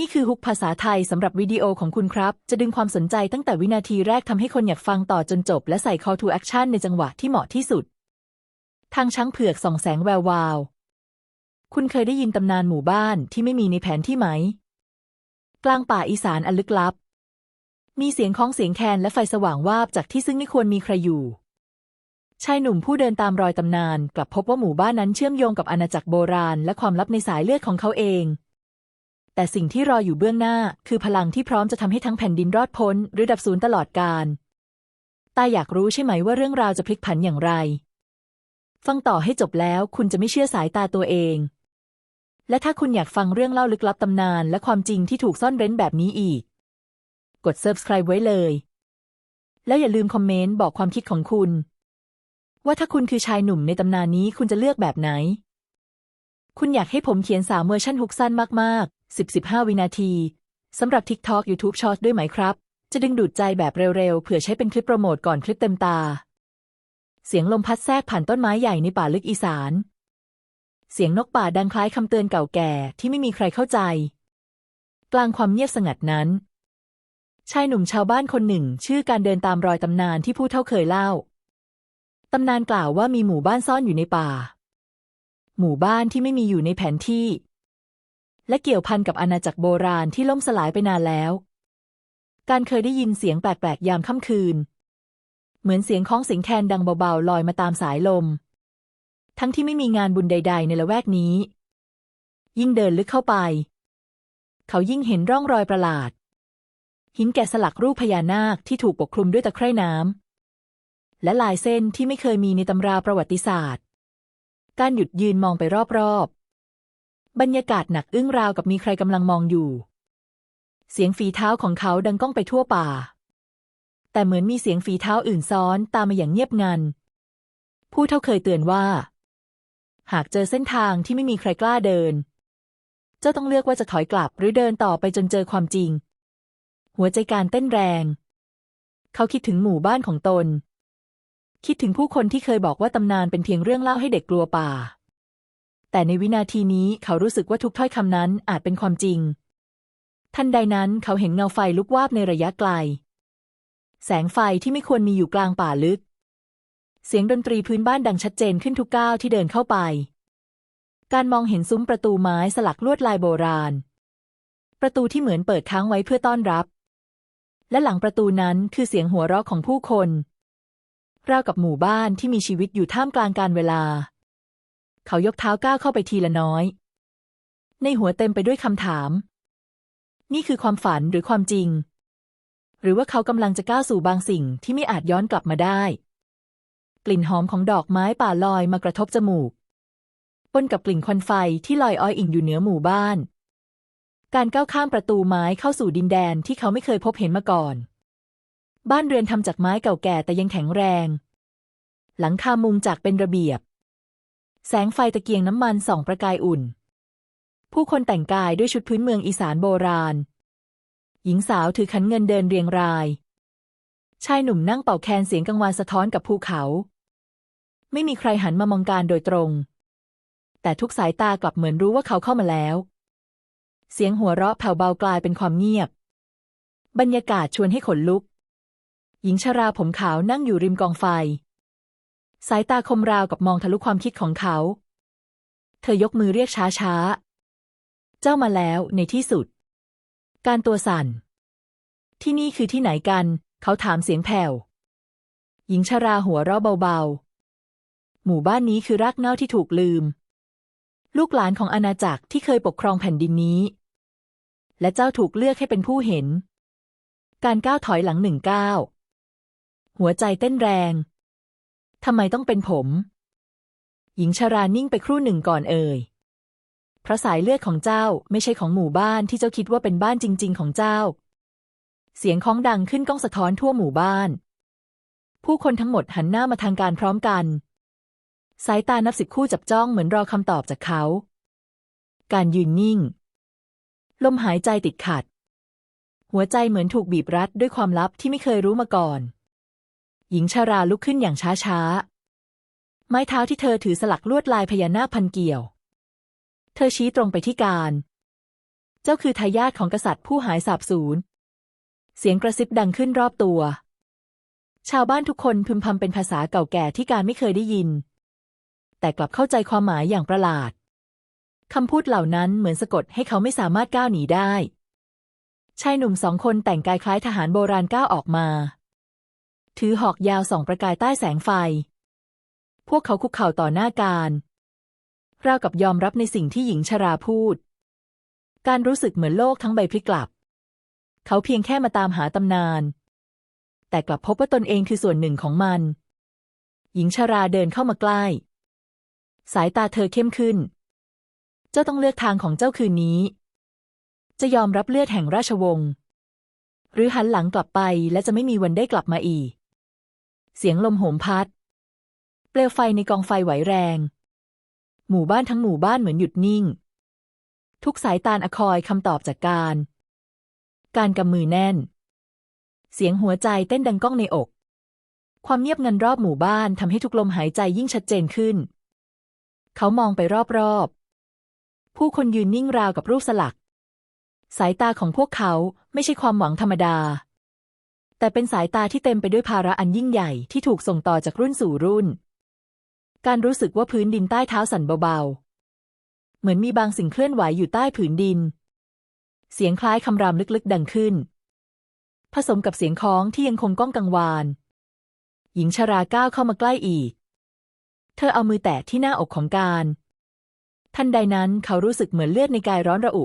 นี่คือฮุกภาษาไทยสำหรับวิดีโอของคุณครับ จะดึงความสนใจตั้งแต่วินาทีแรกทำให้คนอยากฟังต่อจนจบ และใส่ call to action ในจังหวะที่เหมาะที่สุด ทางช้างเผือกส่องแสงแวววาว คุณเคยได้ยินตำนานหมู่บ้านที่ไม่มีในแผนที่ไหม กลางป่าอีสานอันลึกลับ มีเสียงคล้องเสียงแคนและไฟสว่างวาบจากที่ซึ่งไม่ควรมีใครอยู่ชายหนุ่มผู้เดินตามรอยตำนาน กลับพบว่าหมู่บ้านนั้นเชื่อมโยงกับอาณาจักรโบราณ และความลับในสายเลือดของเขาเอง แต่สิ่งที่รออยู่เบื้องหน้า คือพลังที่พร้อมจะทำให้ทั้งแผ่นดินรอดพ้น หรือดับสูญตลอดกาลตาอยากรู้ใช่ไหมว่าเรื่องราวจะพลิกผันอย่างไร ฟังต่อให้จบแล้วคุณจะไม่เชื่อสายตาตัวเอง และถ้าคุณอยากฟังเรื่องเล่าลึกลับตำนาน และความจริงที่ถูกซ่อนเร้นแบบนี้อีก กด subscribe ไว้เลย แล้วอย่าลืมคอมเมนต์บอกความคิดของคุณ ว่าถ้าคุณคือชายหนุ่มในตำนานนี้คุณจะเลือกแบบไหน คุณอยากให้ผมเขียนสามเวอร์ชันฮุกสั้นมากๆ 10-15 วินาที สำหรับ TikTok YouTube Short ด้วยไหมครับ จะดึงดูดใจแบบเร็วๆ เผื่อใช้เป็นคลิปโปรโมทก่อนคลิปเต็มตา เสียงลมพัดแทรกผ่านต้นไม้ใหญ่ในป่าลึกอีสาน เสียงนกป่าดังคล้ายคำเตือนเก่าแก่ที่ไม่มีใครเข้าใจ กลางความเงียบสงัดนั้น ชายหนุ่มชาวบ้านคนหนึ่ง ชื่อการเดินตามรอยตำนานที่ผู้เฒ่าเคยเล่าตำนานกล่าวว่ามีหมู่บ้านซ่อนอยู่ในป่า หมู่บ้านที่ไม่มีอยู่ในแผนที่ และเกี่ยวพันกับอาณาจักรโบราณที่ล่มสลายไปนานแล้ว การเคยได้ยินเสียงแปลกๆยามค่ำคืน เหมือนเสียงของสียงแคนดังเบาๆลอยมาตามสายลม ทั้งที่ไม่มีงานบุญใด ๆ ในละแวกนี้ ยิ่งเดินลึกเข้าไป เขายิ่งเห็นร่องรอยประหลาด หินแกะสลักรูปพญานาคที่ถูกปกคลุมด้วยตะไคร่น้ำและลายเส้นที่ไม่เคยมีในตำราประวัติศาสตร์ การหยุดยืนมองไปรอบๆ บรรยากาศหนักอึ้งราวกับมีใครกำลังมองอยู่ เสียงฝีเท้าของเขาดังก้องไปทั่วป่า แต่เหมือนมีเสียงฝีเท้าอื่นซ้อนตามมาอย่างเงียบงัน ผู้เท่าเคยเตือนว่า หากเจอเส้นทางที่ไม่มีใครกล้าเดิน เจ้าต้องเลือกว่าจะถอยกลับหรือเดินต่อไปจนเจอความจริง หัวใจการเต้นแรง เขาคิดถึงหมู่บ้านของตน คิดถึงผู้คนที่เคยบอกว่าตำนานเป็นเพียงเรื่องเล่าให้เด็กกลัวป่า แต่ในวินาทีนี้เขารู้สึกว่าทุกถ้อยคำนั้นอาจเป็นความจริง ทันใดนั้นเขาเห็นเงาไฟลุกวาบในระยะไกล แสงไฟที่ไม่ควรมีอยู่กลางป่าลึก เสียงดนตรีพื้นบ้านดังชัดเจนขึ้นทุกก้าวที่เดินเข้าไป การมองเห็นซุ้มประตูไม้สลักลวดลายโบราณ ประตูที่เหมือนเปิดค้างไว้เพื่อต้อนรับ และหลังประตูนั้นคือเสียงหัวเราะของผู้คนราวกับหมู่บ้านที่มีชีวิตอยู่ท่ามกลางการเวลา เขายกเท้าก้าวเข้าไปทีละน้อย ในหัวเต็มไปด้วยคำถาม นี่คือความฝันหรือความจริง หรือว่าเขากำลังจะก้าวสู่บางสิ่งที่ไม่อาจย้อนกลับมาได้ กลิ่นหอมของดอกไม้ป่าลอยมากระทบจมูกปนกับกลิ่นควันไฟที่ลอยอ้อยอิ่งอยู่เหนือหมู่บ้าน การก้าวข้ามประตูไม้เข้าสู่ดินแดนที่เขาไม่เคยพบเห็นมาก่อน บ้านเรือนทำจากไม้เก่าแก่แต่ยังแข็งแรง หลังคามุงจากเป็นระเบียบ แสงไฟตะเกียงน้ำมันส่องประกายอุ่น ผู้คนแต่งกายด้วยชุดพื้นเมืองอีสานโบราณ หญิงสาวถือขันเงินเดินเรียงราย ชายหนุ่มนั่งเป่าแคนเสียงกังวานสะท้อนกับภูเขา ไม่มีใครหันมามองการโดยตรง แต่ทุกสายตากลับเหมือนรู้ว่าเขาเข้ามาแล้ว เสียงหัวเราะแผ่วเบากลายเป็นความเงียบ บรรยากาศชวนให้ขนลุก หญิงชราผมขาวนั่งอยู่ริมกองไฟ สายตาคมราวกับมองทะลุความคิดของเขา เธอยกมือเรียกช้าๆเจ้ามาแล้วในที่สุด การตัวสั่น ที่นี่คือที่ไหนกัน เขาถามเสียงแผ่ว หญิงชราหัวเราะเบาๆ หมู่บ้านนี้คือรากเหง้าที่ถูกลืม ลูกหลานของอาณาจักรที่เคยปกครองแผ่นดินนี้ และเจ้าถูกเลือกให้เป็นผู้เห็น การก้าวถอยหลังหนึ่งก้าว หัวใจเต้นแรง ทำไมต้องเป็นผม หญิงชรานิ่งไปครู่หนึ่งก่อนเอ่ยเพราะสายเลือดของเจ้าไม่ใช่ของหมู่บ้านที่เจ้าคิดว่าเป็นบ้านจริง ๆ ของเจ้า เสียงคล้องดังขึ้นก้องสะท้อนทั่วหมู่บ้าน ผู้คนทั้งหมดหันหน้ามาทางการพร้อมกัน สายตานับสิบคู่จับจ้องเหมือนรอคำตอบจากเขา การยืนนิ่ง ลมหายใจติดขัด หัวใจเหมือนถูกบีบรัดด้วยความลับที่ไม่เคยรู้มาก่อน หญิงชาราลุกขึ้นอย่างช้าๆไม้เท้าที่เธอถือสลักลวดลายพญานาคพันเกี่ยว เธอชี้ตรงไปที่การ เจ้าคือทายาทของกษัตริย์ผู้หายสาบสูญ เสียงกระซิบดังขึ้นรอบตัว ชาวบ้านทุกคนพึมพำเป็นภาษาเก่าแก่ที่การไม่เคยได้ยิน แต่กลับเข้าใจความหมายอย่างประหลาดคำพูดเหล่านั้นเหมือนสะกดให้เขาไม่สามารถก้าวหนีได้ ชายหนุ่มสองคนแต่งกายคล้ายทหารโบราณก้าวออกมา ถือหอกยาวสองประกายใต้แสงไฟ พวกเขาคุกเข่าต่อหน้าการราวกับยอมรับในสิ่งที่หญิงชราพูด การรู้สึกเหมือนโลกทั้งใบพลิกกลับ เขาเพียงแค่มาตามหาตำนาน แต่กลับพบว่าตนเองคือส่วนหนึ่งของมัน หญิงชราเดินเข้ามาใกล้ สายตาเธอเข้มขึ้น เจ้าต้องเลือกทางของเจ้าคืนนี้ จะยอมรับเลือดแห่งราชวงศ์ หรือหันหลังกลับไปและจะไม่มีวันได้กลับมาอีก เสียงลมโหมพัด เปลวไฟในกองไฟไหวแรง หมู่บ้านทั้งหมู่บ้านเหมือนหยุดนิ่ง ทุกสายตาอคอยคำตอบจากการ การกำมือแน่น เสียงหัวใจเต้นดังก้องในอก ความเงียบงันรอบหมู่บ้านทำให้ทุกลมหายใจยิ่งชัดเจนขึ้น เขามองไปรอบๆ ผู้คนยืนนิ่งราวกับรูปสลัก สายตาของพวกเขาไม่ใช่ความหวังธรรมดา แต่เป็นสายตาที่เต็มไปด้วยภาระอันยิ่งใหญ่ที่ถูกส่งต่อจากรุ่นสู่รุ่น การรู้สึกว่าพื้นดินใต้เท้าสั่นเบาๆ เหมือนมีบางสิ่งเคลื่อนไหวอยู่ใต้ผืนดิน เสียงคล้ายคำรามลึกๆ ดังขึ้น ผสมกับเสียงคล้องที่ยังคงก้องกังวาน หญิงชราก้าวเข้ามาใกล้อีก เธอเอามือแตะที่หน้าอกของการ ทันใดนั้นเขารู้สึกเหมือนเลือดในกายร้อนระอุ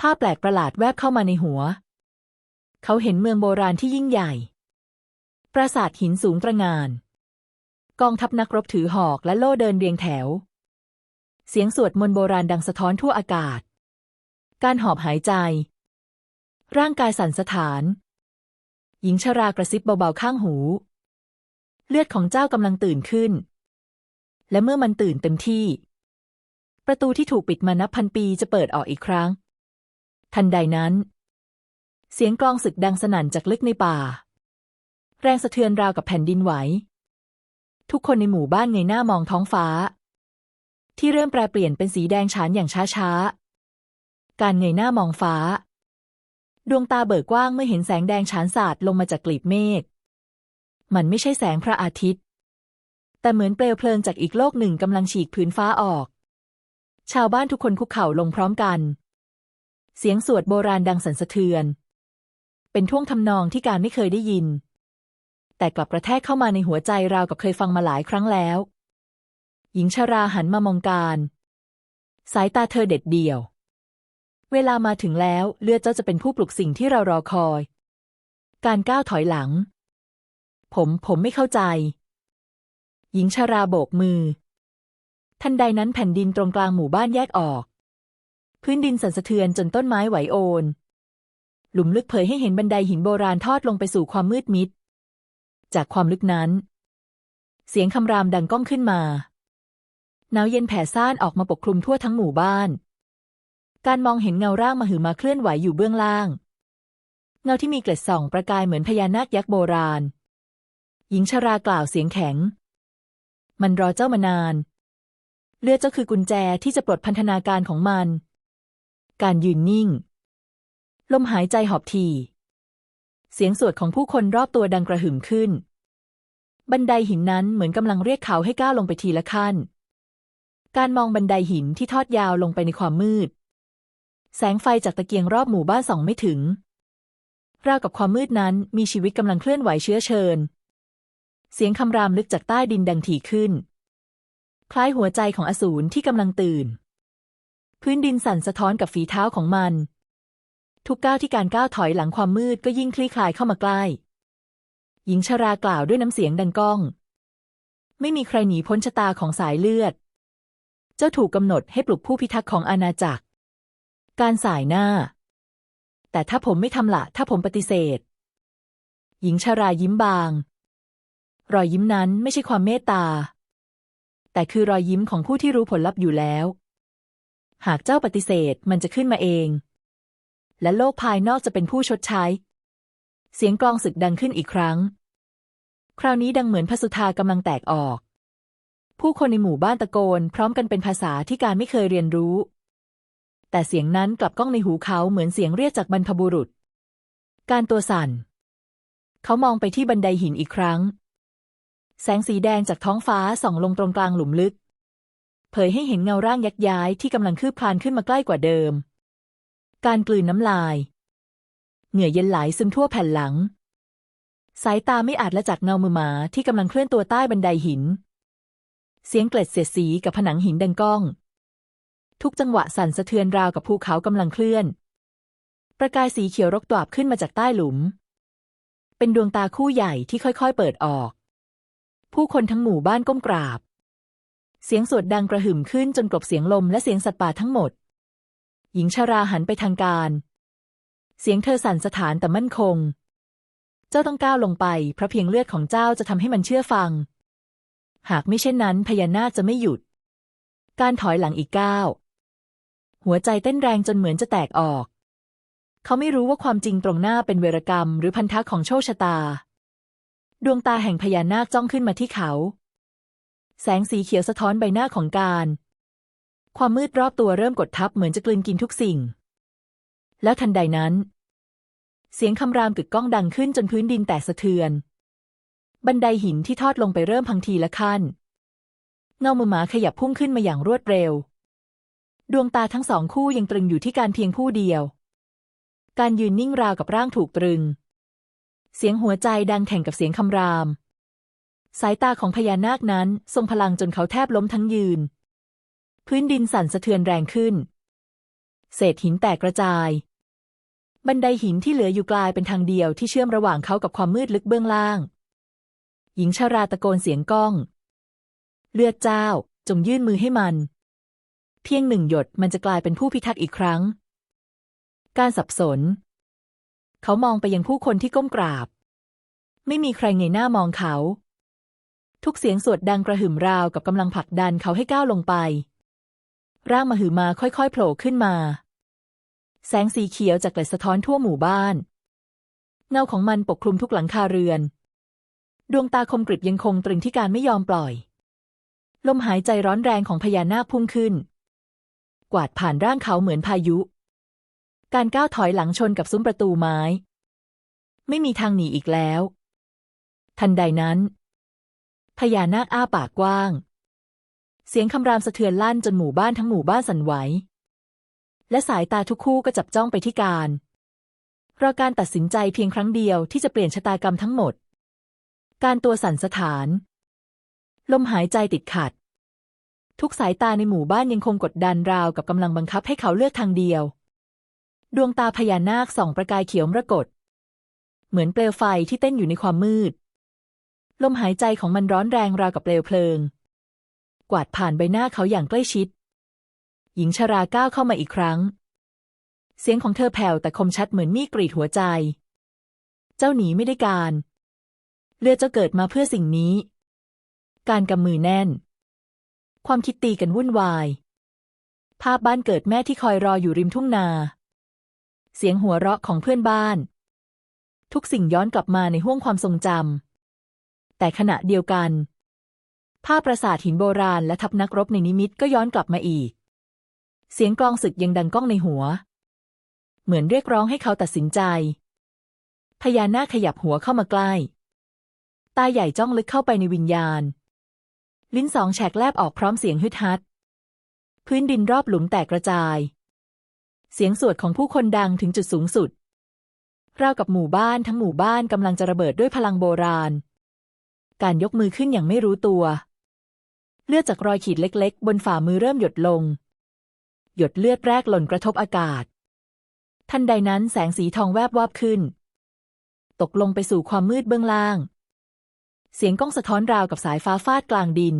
ภาพแปลกประหลาดแวบเข้ามาในหัว เขาเห็นเมืองโบราณที่ยิ่งใหญ่ ปราสาทหินสูงตระงาน กองทัพนักรบถือหอกและโล่เดินเรียงแถว เสียงสวดมนต์โบราณดังสะท้อนทั่วอากาศ การหอบหายใจ ร่างกายสั่นสะท้าน หญิงชรากระซิบเบาๆข้างหู เลือดของเจ้ากำลังตื่นขึ้น และเมื่อมันตื่นเต็มที่ ประตูที่ถูกปิดมานับพันปีจะเปิดออกอีกครั้ง ทันใดนั้น เสียงกลองศึกดังสนั่นจากลึกในป่า แรงสะเทือนราวกับแผ่นดินไหว ทุกคนในหมู่บ้านเงยหน้ามองท้องฟ้า ที่เริ่มแปรเปลี่ยนเป็นสีแดงฉานอย่างช้าๆ การเงยหน้ามองฟ้า ดวงตาเบิกกว้างเมื่อเห็นแสงแดงฉานสาดลงมาจากกลีบเมฆ มันไม่ใช่แสงพระอาทิตย์ แต่เหมือนเปลวเพลิงจากอีกโลกหนึ่งกำลังฉีกพื้นฟ้าออก ชาวบ้านทุกคนคุกเข่าลงพร้อมกัน เสียงสวดโบราณดังสั่นสะเทือน เป็นท่วงทำนองที่การไม่เคยได้ยิน แต่กลับกระแทกเข้ามาในหัวใจราวกับเคยฟังมาหลายครั้งแล้ว หญิงชาราหันมามองการ สายตาเธอเด็ดเดี่ยว เวลามาถึงแล้วเลือดเจ้าจะเป็นผู้ปลุกสิ่งที่เรารอคอย การก้าวถอยหลัง ผมผมไม่เข้าใจ หญิงชาราโบกมือ ทันใดนั้นแผ่นดินตรงกลางหมู่บ้านแยกออก พื้นดินสั่นสะเทือนจนต้นไม้ไหวโอน หลุมลึกเผยให้เห็นบันไดหินโบราณทอดลงไปสู่ความมืดมิด จากความลึกนั้น เสียงคำรามดังก้องขึ้นมาหนาวเย็นแผ่ซ่านออกมาปกคลุมทั่วทั้งหมู่บ้าน การมองเห็นเงาร่างมหึมาเคลื่อนไหวอยู่เบื้องล่าง เงาที่มีเกล็ดส่องประกายเหมือนพญานาคยักษ์โบราณ หญิงชรากล่าวเสียงแข็ง มันรอเจ้ามานาน เลือดเจ้าคือกุญแจที่จะปลดพันธนาการของมัน การยืนนิ่ง ลมหายใจหอบทีเสียงสวดของผู้คนรอบตัวดังกระหึ่มขึ้น บันไดหินนั้นเหมือนกำลังเรียกเขาให้ก้าวลงไปทีละขั้น การมองบันไดหินที่ทอดยาวลงไปในความมืด แสงไฟจากตะเกียงรอบหมู่บ้านส่องไม่ถึง ราวกับความมืดนั้นมีชีวิตกำลังเคลื่อนไหวเชื้อเชิญ เสียงคำรามลึกจากใต้ดินดังถี่ขึ้น คล้ายหัวใจของอสูรที่กำลังตื่น พื้นดินสั่นสะท้อนกับฝีเท้าของมัน ทุกก้าวที่การก้าวถอยหลังความมืดก็ยิ่งคลี่คลายเข้ามาใกล้ หญิงชรากล่าวด้วยน้ำเสียงดังก้อง ไม่มีใครหนีพ้นชะตาของสายเลือด เจ้าถูกกำหนดให้ปลุกผู้พิทักษ์ของอาณาจักร การสายหน้า แต่ถ้าผมไม่ทำละ ถ้าผมปฏิเสธ หญิงชรายิ้มบาง รอยยิ้มนั้นไม่ใช่ความเมตตา แต่คือรอยยิ้มของผู้ที่รู้ผลลัพธ์อยู่แล้ว หากเจ้าปฏิเสธมันจะขึ้นมาเอง และโลกภายนอกจะเป็นผู้ชดใช้ เสียงกลองศึกดังขึ้นอีกครั้ง คราวนี้ดังเหมือนพระสุธากำลังแตกออก ผู้คนในหมู่บ้านตะโกน พร้อมกันเป็นภาษาที่การไม่เคยเรียนรู้ แต่เสียงนั้นกลับก้องในหูเขาเหมือนเสียงเรียกจากบรรพบุรุษ การตัวสั่น เขามองไปที่บันไดหินอีกครั้ง แสงสีแดงจากท้องฟ้าส่องลงตรงกลางหลุมลึก เผยให้เห็นเงาร่างยักย้ายที่กำลังคืบคลานขึ้นมาใกล้กว่าเดิม การกลืนน้ำลาย เหงื่อเย็นไหลซึมทั่วแผ่นหลัง สายตาไม่อาจละจากเงามือหมาที่กำลังเคลื่อนตัวใต้บันไดหิน เสียงเกล็ดเสียดสีกับผนังหินดังก้อง ทุกจังหวะสั่นสะเทือนราวกับภูเขากำลังเคลื่อน ประกายสีเขียวรกตวบขึ้นมาจากใต้หลุม เป็นดวงตาคู่ใหญ่ที่ค่อยๆเปิดออก ผู้คนทั้งหมู่บ้านก้มกราบ เสียงสวดดังกระหึ่มขึ้นจนกลบเสียงลมและเสียงสัตว์ป่าทั้งหมด หญิงชาราหันไปทางการ เสียงเธอสั่นสถานแต่มั่นคง เจ้าต้องก้าวลงไป เพราะเพียงเลือดของเจ้าจะทำให้มันเชื่อฟัง หากไม่เช่นนั้นพญานาคจะไม่หยุด การถอยหลังอีกก้าวหัวใจเต้นแรงจนเหมือนจะแตกออก เขาไม่รู้ว่าความจริงตรงหน้าเป็นเวรกรรม หรือพันธะของโชคชะตา ดวงตาแห่งพญานาคจ้องขึ้นมาที่เขา แสงสีเขียวสะท้อนใบหน้าของการ ความมืดรอบตัวเริ่มกดทับเหมือนจะกลืนกินทุกสิ่ง แล้วทันใดนั้น เสียงคำรามกึกก้องดังขึ้นจนพื้นดินแตกสะเทือน บันไดหินที่ทอดลงไปเริ่มพังทีละขั้น เงามือหมาขยับพุ่งขึ้นมาอย่างรวดเร็ว ดวงตาทั้งสองคู่ยังตรึงอยู่ที่การเพียงผู้เดียว การยืนนิ่งราวกับร่างถูกตรึง เสียงหัวใจดังแข่งกับเสียงคำราม สายตาของพญานาคนั้นทรงพลังจนเขาแทบล้มทั้งยืน พื้นดินสั่นสะเทือนแรงขึ้น เศษหินแตกกระจาย บันไดหินที่เหลืออยู่กลายเป็นทางเดียวที่เชื่อมระหว่างเขากับความมืดลึกเบื้องล่าง หญิงชาราตะโกนเสียงก้อง เลือดเจ้าจงยื่นมือให้มัน เพียงหนึ่งหยดมันจะกลายเป็นผู้พิทักษ์อีกครั้ง การสับสน เขามองไปยังผู้คนที่ก้มกราบ ไม่มีใครเงยหน้ามองเขา ทุกเสียงสวดดังกระหึ่มราวกับกำลังผลักดันเขาให้ก้าวลงไป ร่างมหึมาค่อยๆโผล่ขึ้นมา แสงสีเขียวจากเกล็ดสะท้อนทั่วหมู่บ้าน เงาของมันปกคลุมทุกหลังคาเรือน ดวงตาคมกริบยังคงตรึงที่การไม่ยอมปล่อย ลมหายใจร้อนแรงของพญานาคพุ่งขึ้น กวาดผ่านร่างเขาเหมือนพายุ การก้าวถอยหลังชนกับซุ้มประตูไม้ ไม่มีทางหนีอีกแล้ว ทันใดนั้นพญานาคอ้าปากกว้าง เสียงคำรามสะเทือนลั่นจนหมู่บ้านทั้งหมู่บ้านสั่นไหว และสายตาทุกคู่ก็จับจ้องไปที่การรอการตัดสินใจเพียงครั้งเดียวที่จะเปลี่ยนชะตากรรมทั้งหมด การตัวสั่นสถาน ลมหายใจติดขัด ทุกสายตาในหมู่บ้านยังคงกดดันราวกับกำลังบังคับให้เขาเลือกทางเดียว ดวงตาพญานาคส่องประกายเขียวมรกตเหมือนเปลวไฟที่เต้นอยู่ในความมืด ลมหายใจของมันร้อนแรงราวกับเปลวเพลิง กวาดผ่านใบหน้าเขาอย่างใกล้ชิด หญิงชราก้าวเข้ามาอีกครั้ง เสียงของเธอแผ่วแต่คมชัดเหมือนมีดกรีดหัวใจ เจ้าหนีไม่ได้การ เลือดเจ้าเกิดมาเพื่อสิ่งนี้ การกำมือแน่น ความคิดตีกันวุ่นวาย ภาพบ้านเกิดแม่ที่คอยรออยู่ริมทุ่งนา เสียงหัวเราะของเพื่อนบ้าน ทุกสิ่งย้อนกลับมาในห้วงความทรงจำแต่ขณะเดียวกัน ภาพปราสาทหินโบราณและทัพนักรบในนิมิตก็ย้อนกลับมาอีก เสียงกลองศึกยังดังก้องในหัว เหมือนเรียกร้องให้เขาตัดสินใจ พญานาคขยับหัวเข้ามาใกล้ ตาใหญ่จ้องลึกเข้าไปในวิญญาณ ลิ้นสองแฉกแลบออกพร้อมเสียงฮึดฮัด พื้นดินรอบหลุมแตกกระจาย เสียงสวดของผู้คนดังถึงจุดสูงสุดราวกับหมู่บ้านทั้งหมู่บ้านกำลังจะระเบิดด้วยพลังโบราณ การยกมือขึ้นอย่างไม่รู้ตัว เลือดจากรอยขีดเล็ก ๆ บนฝ่ามือเริ่มหยดลง หยดเลือดแรกหล่นกระทบอากาศ ทันใดนั้นแสงสีทองแวบวาบขึ้น ตกลงไปสู่ความมืดเบื้องล่าง เสียงก้องสะท้อนราวกับสายฟ้าฟาดกลางดิน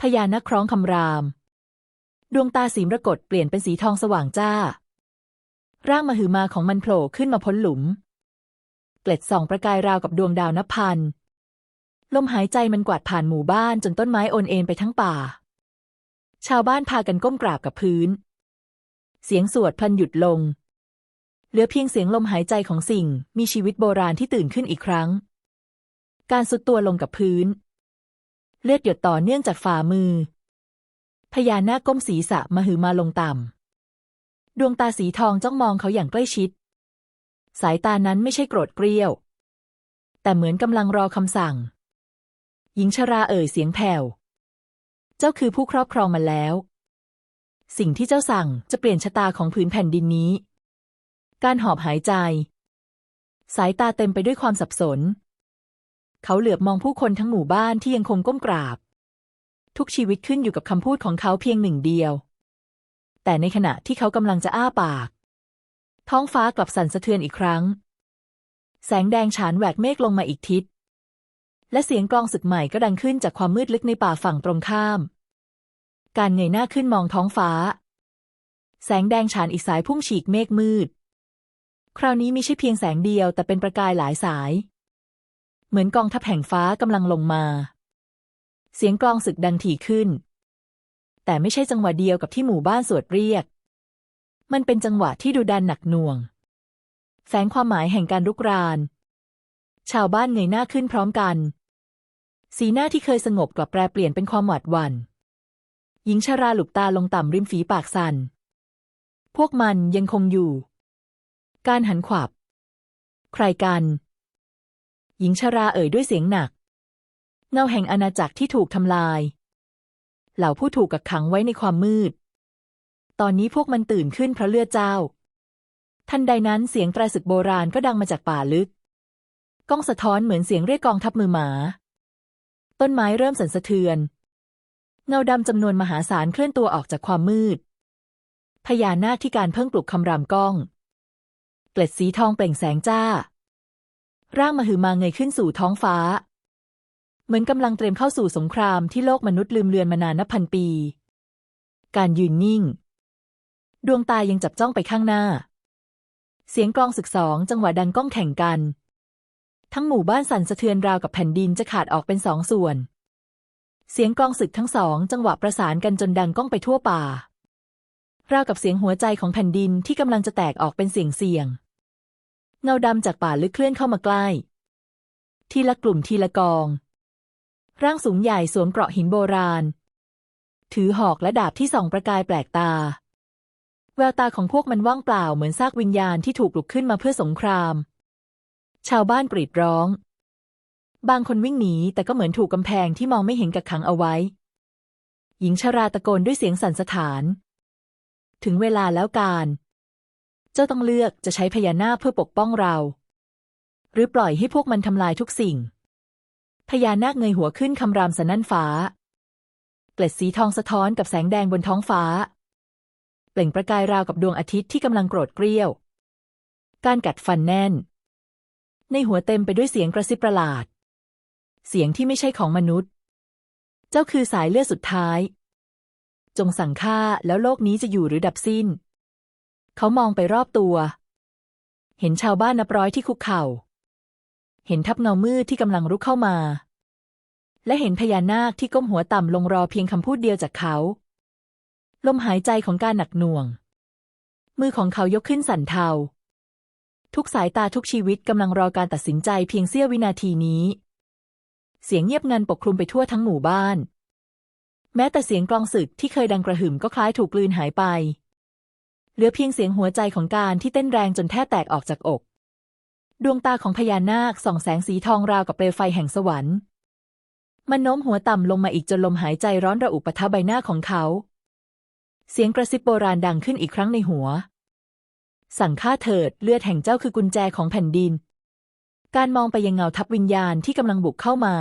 พญานาคคร้องคำราม ดวงตาสีมรกตเปลี่ยนเป็นสีทองสว่างจ้า ร่างมหึมาของมันโผล่ขึ้นมาพ้นหลุม เกล็ดส่องประกายราวกับดวงดาวนับพัน ลมหายใจมันกวาดผ่านหมู่บ้านจนต้นไม้โอนเอ็นไปทั้งป่า ชาวบ้านพากันก้มกราบกับพื้น เสียงสวดพลันหยุดลง เหลือเพียงเสียงลมหายใจของสิ่งมีชีวิตโบราณที่ตื่นขึ้นอีกครั้ง การสุดตัวลงกับพื้น เลือดหยดต่อเนื่องจากฝ่ามือ พญานาคก้มศีรษะมาหึมาลงต่ำ ดวงตาสีทองจ้องมองเขาอย่างใกล้ชิด สายตานั้นไม่ใช่โกรธเกรี้ยว แต่เหมือนกำลังรอคำสั่ง หญิงชราเอ่ยเสียงแผ่ว เจ้าคือผู้ครอบครองมันแล้ว สิ่งที่เจ้าสั่งจะเปลี่ยนชะตาของผืนแผ่นดินนี้ การหอบหายใจ สายตาเต็มไปด้วยความสับสน เขาเหลือบมองผู้คนทั้งหมู่บ้านที่ยังคงก้มกราบ ทุกชีวิตขึ้นอยู่กับคำพูดของเขาเพียงหนึ่งเดียว แต่ในขณะที่เขากำลังจะอ้าปาก ท้องฟ้ากลับสั่นสะเทือนอีกครั้ง แสงแดงฉานแหวกเมฆลงมาอีกทิศ และเสียงกลองศึกใหม่ก็ดังขึ้นจากความมืดลึกในป่าฝั่งตรงข้าม การเงยหน้าขึ้นมองท้องฟ้า แสงแดงฉานอีกสายพุ่งฉีกเมฆมืด คราวนี้ไม่ใช่เพียงแสงเดียวแต่เป็นประกายหลายสาย เหมือนกองทัพแห่งฟ้ากำลังลงมา เสียงกลองศึกดังถี่ขึ้น แต่ไม่ใช่จังหวะเดียวกับที่หมู่บ้านสวดเรียก มันเป็นจังหวะที่ดูดันหนักหน่วง แฝงความหมายแห่งการรุกรานชาวบ้านเงยหน้าขึ้นพร้อมกัน สีหน้าที่เคยสงบกลับแปรเปลี่ยนเป็นความหวาดหวัน่น หญิงชาราหลุบตาลงต่ำริมฝีปากสัน่น พวกมันยังคงอยู่ การหันขวับ ใครกัน หญิงชาราเอ่ยด้วยเสียงหนัก เงาแห่งอาณาจักรที่ถูกทำลาย เหล่าผู้ถูกกักขังไว้ในความมืด ตอนนี้พวกมันตื่นขึ้นเพราะเลือดเจ้า ทันใดนั้นเสียงแตรศึกโบราณก็ดังมาจากป่าลึก ก้องสะท้อนเหมือนเสียงเรียกกองทัพมือหมา ต้นไม้เริ่มสั่นสะเทือน เงาดำจำนวนมหาศาลเคลื่อนตัวออกจากความมืด พญานาคที่การเพิ่งปลุกคำรามก้อง เกล็ดสีทองเปล่งแสงจ้า ร่างมหึมาเงยขึ้นสู่ท้องฟ้า เหมือนกำลังเตรียมเข้าสู่สงครามที่โลกมนุษย์ลืมเลือนมานานนับพันปี การยืนนิ่ง ดวงตายังจับจ้องไปข้างหน้า เสียงกลองศึกสองจังหวะดังก้องแข่งกัน ทั้งหมู่บ้านสั่นสะเทือนราวกับแผ่นดินจะขาดออกเป็นสองส่วน เสียงกองศึกทั้งสองจังหวะประสานกันจนดังก้องไปทั่วป่าราวกับเสียงหัวใจของแผ่นดินที่กำลังจะแตกออกเป็นเสียงเสียง เงาดำจากป่าลึกเคลื่อนเข้ามาใกล้ ทีละกลุ่มทีละกอง ร่างสูงใหญ่สวมเกราะหินโบราณ ถือหอกและดาบที่ส่องประกายแปลกตา แววตาของพวกมันว่างเปล่าเหมือนซากวิญญาณที่ถูกปลุกขึ้นมาเพื่อสงคราม ชาวบ้านกรีดร้อง บางคนวิ่งหนีแต่ก็เหมือนถูกกำแพงที่มองไม่เห็นกักขังเอาไว้ หญิงชราตะโกนด้วยเสียงสั่นสะท้าน ถึงเวลาแล้วการ เจ้าต้องเลือกจะใช้พญานาคเพื่อปกป้องเรา หรือปล่อยให้พวกมันทำลายทุกสิ่ง พญานาคเงยหัวขึ้นคำรามสนั่นฟ้า เกล็ดสีทองสะท้อนกับแสงแดงบนท้องฟ้า เปล่งประกายราวกับดวงอาทิตย์ที่กำลังโกรธเกรี้ยว การกัดฟันแน่น ในหัวเต็มไปด้วยเสียงกระซิบประหลาด เสียงที่ไม่ใช่ของมนุษย์ เจ้าคือสายเลือดสุดท้าย จงสั่งฆ่าแล้วโลกนี้จะอยู่หรือดับสิ้น เขามองไปรอบตัว เห็นชาวบ้านนับร้อยที่คุกเข่า เห็นทับเงามืดที่กำลังรุกเข้ามา และเห็นพญานาคที่ก้มหัวต่ำลงรอเพียงคำพูดเดียวจากเขา ลมหายใจของการหนักหน่วง มือของเขายกขึ้นสั่นเทา ทุกสายตาทุกชีวิตกำลังรอการตัดสินใจเพียงเสี้ยววินาทีนี้ เสียงเงียบงันปกคลุมไปทั่วทั้งหมู่บ้าน แม้แต่เสียงกลองศึกที่เคยดังกระหึ่มก็คล้ายถูกกลืนหายไป เหลือเพียงเสียงหัวใจของการที่เต้นแรงจนแทบแตกออกจากอก ดวงตาของพญานาคส่องแสงสีทองราวกับเปลวไฟแห่งสวรรค์มันโน้มหัวต่ำลงมาอีกจนลมหายใจร้อนระอุปะทะใบหน้าของเขา เสียงกระซิบโบราณดังขึ้นอีกครั้งในหัว สั่งฆ่าเถิดเลือดแห่งเจ้าคือกุญแจของแผ่นดิน การมองไปยังเงาทับวิญญาณที่กำลังบุกเข้ามา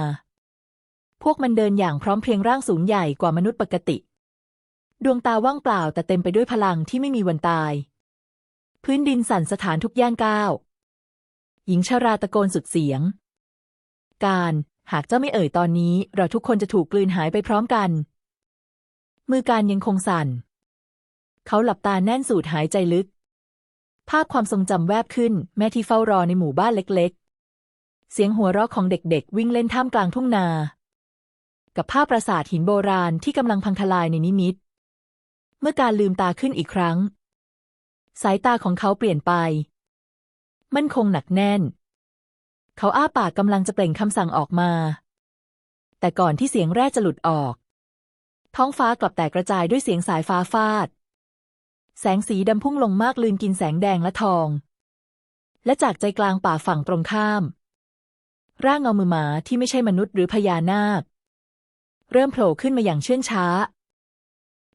พวกมันเดินอย่างพร้อมเพรียงร่างสูงใหญ่กว่ามนุษย์ปกติ ดวงตาว่างเปล่าแต่เต็มไปด้วยพลังที่ไม่มีวันตาย พื้นดินสั่นสถานทุกย่างก้าว หญิงชาราตะโกนสุดเสียง การหากเจ้าไม่เอ่ยตอนนี้ เราทุกคนจะถูกกลืนหายไปพร้อมกัน มือการยังคงสั่น เขาหลับตาแน่นสูดหายใจลึก ภาพความทรงจำแวบขึ้น แม่ที่เฝ้ารอในหมู่บ้านเล็ก ๆ เสียงหัวเราะของเด็กๆ วิ่งเล่นท่ามกลางทุ่งนา กับภาพปราสาทหินโบราณที่กำลังพังทลายในนิมิต เมื่อการลืมตาขึ้นอีกครั้ง สายตาของเขาเปลี่ยนไป มั่นคงหนักแน่น เขาอ้าปากกำลังจะเปล่งคำสั่งออกมา แต่ก่อนที่เสียงแรกจะหลุดออก ท้องฟ้ากลับแตกกระจายด้วยเสียงสายฟ้าฟาด แสงสีดำพุ่งลงมากลืนกินแสงแดงและทอง และจากใจกลางป่าฝั่งตรงข้าม ร่างเงามือหมาที่ไม่ใช่มนุษย์หรือพญานาค เริ่มโผล่ขึ้นมาอย่างเชื่องช้า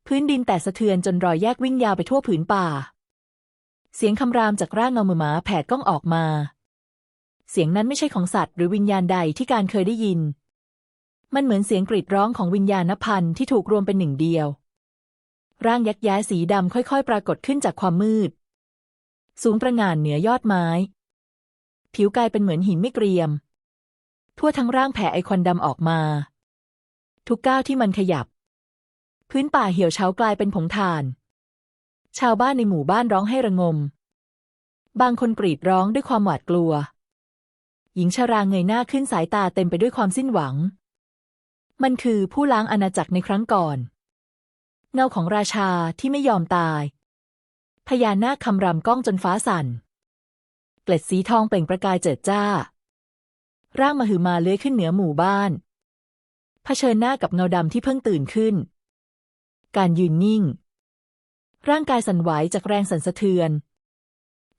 พื้นดินแตกสะเทือนจนรอยแยกวิ่งยาวไปทั่วผืนป่า เสียงคำรามจากร่างเงามือหมาแผดก้องออกมา เสียงนั้นไม่ใช่ของสัตว์หรือวิญญาณใดที่การเคยได้ยิน มันเหมือนเสียงกรีดร้องของวิญญาณพันธ์ที่ถูกรวมเป็นหนึ่งเดียว ร่างยักษ์ย้ายสีดำค่อยๆ ปรากฏขึ้นจากความมืด สูงประงานเหนือยอดไม้ ผิวกายเป็นเหมือนหินไม่เกรียม ทั่วทั้งร่างแผ่ไอควันดำออกมา ทุกก้าวที่มันขยับ พื้นป่าเหี่ยวเฉากลายเป็นผงถ่าน ชาวบ้านในหมู่บ้านร้องให้ระงม บางคนกรีดร้องด้วยความหวาดกลัว หญิงชราเงยหน้าขึ้นสายตาเต็มไปด้วยความสิ้นหวัง มันคือผู้ล้างอาณาจักรในครั้งก่อน เงาของราชาที่ไม่ยอมตาย พญานาคคำรำก้องจนฟ้าสั่น เกล็ดสีทองเปล่งประกายเจิดจ้า ร่างมหึมาเลื้อยขึ้นเหนือหมู่บ้าน เผชิญหน้ากับเงาดำที่เพิ่งตื่นขึ้น การยืนนิ่ง ร่างกายสั่นไหวจากแรงสั่นสะเทือน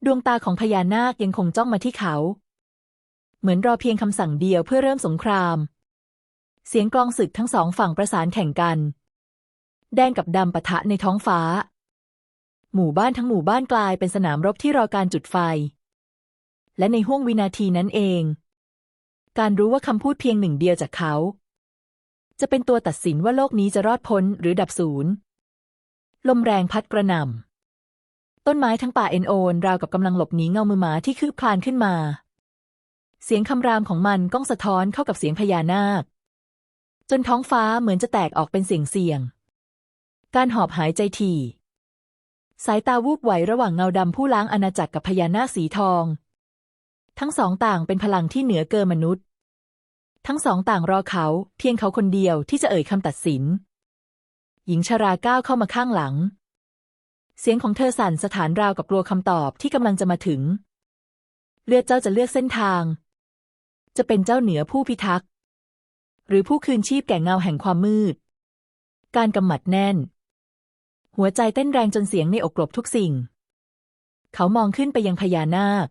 ดวงตาของพญานาคยังคงจ้องมาที่เขา เหมือนรอเพียงคำสั่งเดียวเพื่อเริ่มสงคราม เสียงกลองศึกทั้งสองฝั่งประสานแข่งกัน แดงกับดำปะทะในท้องฟ้า หมู่บ้านทั้งหมู่บ้านกลายเป็นสนามรบที่รอการจุดไฟ และในห้วงวินาทีนั้นเอง การรู้ว่าคำพูดเพียงหนึ่งเดียวจากเขา จะเป็นตัวตัดสินว่าโลกนี้จะรอดพ้นหรือดับสูญลมแรงพัดกระหน่ำต้นไม้ทั้งป่าเอ็นโอนราวกับกำลังหลบหนีเงามือหมาที่คืบคลานขึ้นมา เสียงคำรามของมันก้องสะท้อนเข้ากับเสียงพญานาค จนท้องฟ้าเหมือนจะแตกออกเป็นเสียงเสียง การหอบหายใจถี่สายตาวูบไหวระหว่างเงาดำผู้ล้างอาณาจักรกับพญานาคสีทอง ทั้งสองต่างเป็นพลังที่เหนือเกินมนุษย์ ทั้งสองต่างรอเขาเพียงเขาคนเดียวที่จะเอ่ยคำตัดสิน หญิงชราก้าวเข้ามาข้างหลัง เสียงของเธอสั่นสถานราวกับกลัวคำตอบที่กำลังจะมาถึง เลือดเจ้าจะเลือกเส้นทาง จะเป็นเจ้าเหนือผู้พิทักษ์ หรือผู้คืนชีพแก่เงาแห่งความมืด การกำหมัดแน่น หัวใจเต้นแรงจนเสียงในอกกลบทุกสิ่ง เขามองขึ้นไปยังพญานาค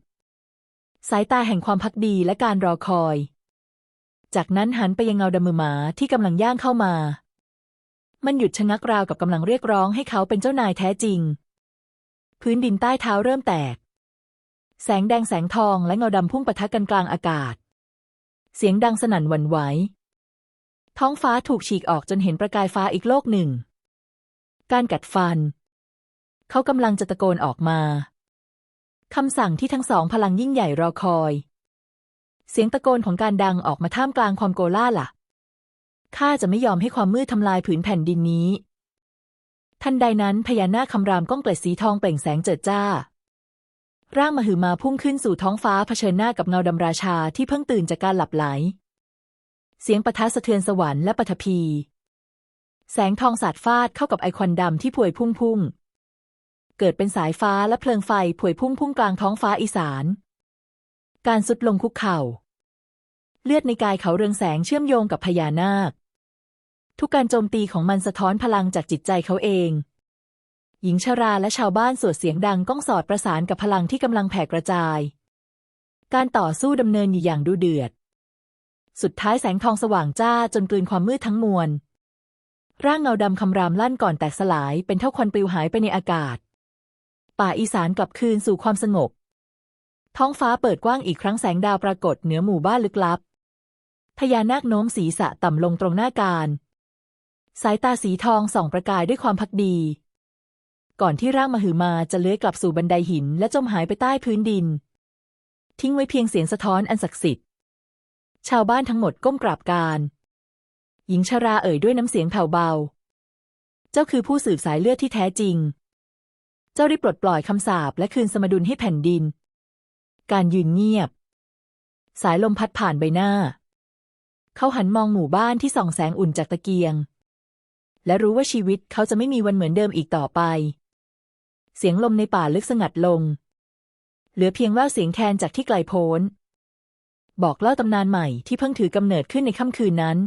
สายตาแห่งความพักดีและการรอคอย จากนั้นหันไปยังเงาดำมือหมาที่กำลังย่างเข้ามา มันหยุดชะงักราวกับกำลังเรียกร้องให้เขาเป็นเจ้านายแท้จริง พื้นดินใต้เท้าเริ่มแตก แสงแดงแสงทองและเงาดำพุ่งปะทะกันกลางอากาศ เสียงดังสนั่นหวั่นไหวท้องฟ้าถูกฉีกออกจนเห็นประกายฟ้าอีกโลกหนึ่ง การกัดฟัน เขากำลังจะตะโกนออกมาคำสั่งที่ทั้งสองพลังยิ่งใหญ่รอคอย เสียงตะโกนของการดังออกมาท่ามกลางความโกล่าล่ะข้าจะไม่ยอมให้ความมืดทำลายผืนแผ่นดินนี้ ทันใดนั้นพญานาคคำรามก้องเกล็ดสีทองเปล่งแสงเจิดจ้า ร่างมหึมาพุ่งขึ้นสู่ท้องฟ้าเผชิญหน้ากับเงาดำราชาที่เพิ่งตื่นจากการหลับไหล เสียงปะทะสะเทือนสวรรค์และปฐพี แสงทองสาดฟาดเข้ากับไอควันดำที่พวยพุ่งพุ่ง เกิดเป็นสายฟ้าและเพลิงไฟพวยพุ่งพุ่งกลางท้องฟ้าอีสาน การสุดลงคุกเข่า เลือดในกายเขาเรืองแสงเชื่อมโยงกับพญานาค ทุกการโจมตีของมันสะท้อนพลังจากจิตใจเขาเอง หญิงชราและชาวบ้านสวดเสียงดังก้องสอดประสานกับพลังที่กำลังแผ่กระจาย การต่อสู้ดำเนินอยู่อย่างดูเดือด สุดท้ายแสงทองสว่างจ้าจนกลืนความมืดทั้งมวล ร่างเงาดำคำรามลั่นก่อนแตกสลายเป็นเท่าควันปลิวหายไปในอากาศ ป่าอีสานกลับคืนสู่ความสงบ ท้องฟ้าเปิดกว้างอีกครั้งแสงดาวปรากฏเหนือหมู่บ้านลึกลับ พญานาคโน้มศีรษะต่ำลงตรงหน้าการ สายตาสีทองส่องประกายด้วยความพักดี ก่อนที่ร่างมหึมาจะเลื้อยกลับสู่บันไดหินและจมหายไปใต้พื้นดิน ทิ้งไว้เพียงเสียงสะท้อนอันศักดิ์สิทธิ์ ชาวบ้านทั้งหมดก้มกราบการ หญิงชราเอ่ยด้วยน้ำเสียงแผ่วเบา เจ้าคือผู้สืบสายเลือดที่แท้จริง เจ้ารีบปลดปล่อยคำสาปและคืนสมดุลให้แผ่นดิน การยืนเงียบ สายลมพัดผ่านใบหน้า เขาหันมองหมู่บ้านที่ส่องแสงอุ่นจากตะเกียง และรู้ว่าชีวิตเขาจะไม่มีวันเหมือนเดิมอีกต่อไป เสียงลมในป่าลึกสงัดลง เหลือเพียงแววเสียงแคนจากที่ไกลโพ้นบอกเล่าตำนานใหม่ที่เพิ่งถือกำเนิดขึ้นในค่ำคืนนั้น